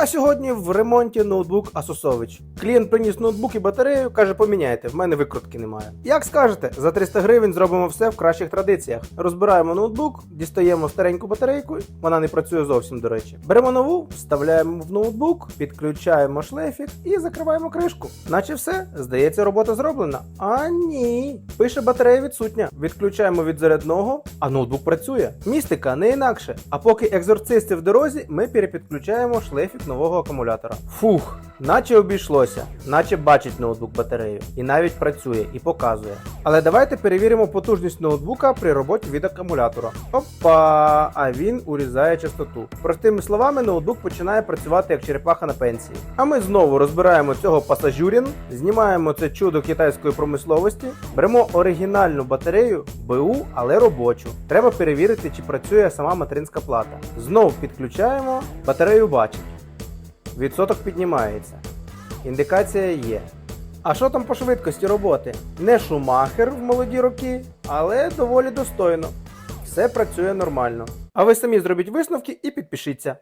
А сьогодні в ремонті ноутбук Асосович. Клієнт приніс ноутбук і батарею, каже, поміняйте, в мене викрутки немає. Як скажете, за 300 гривень зробимо все в кращих традиціях. Розбираємо ноутбук, дістаємо стареньку батарейку, вона не працює зовсім, до речі. Беремо нову, вставляємо в ноутбук, підключаємо шлейфік і закриваємо кришку. Наче все, здається, робота зроблена. А ні. Пише батарея відсутня. Відключаємо від зарядного, а ноутбук працює. Містика не інакше. А поки екзорцисти в дорозі, ми перепідключаємо шлейфік нового акумулятора. Фух, наче обійшлося, наче бачить ноутбук батарею. І навіть працює і показує. Але давайте перевіримо потужність ноутбука при роботі від акумулятора. Опа! А він урізає частоту. Простими словами, ноутбук починає працювати як черепаха на пенсії. А ми знову розбираємо цього пасажурін, знімаємо це чудо китайської промисловості, беремо оригінальну батарею БУ, але робочу. Треба перевірити, чи працює сама материнська плата. Знову підключаємо, батарею бачить. Відсоток піднімається. Індикація є. А що там по швидкості роботи? Не шумахер в молоді роки, але доволі достойно. Все працює нормально. А ви самі зробіть висновки і підпишіться.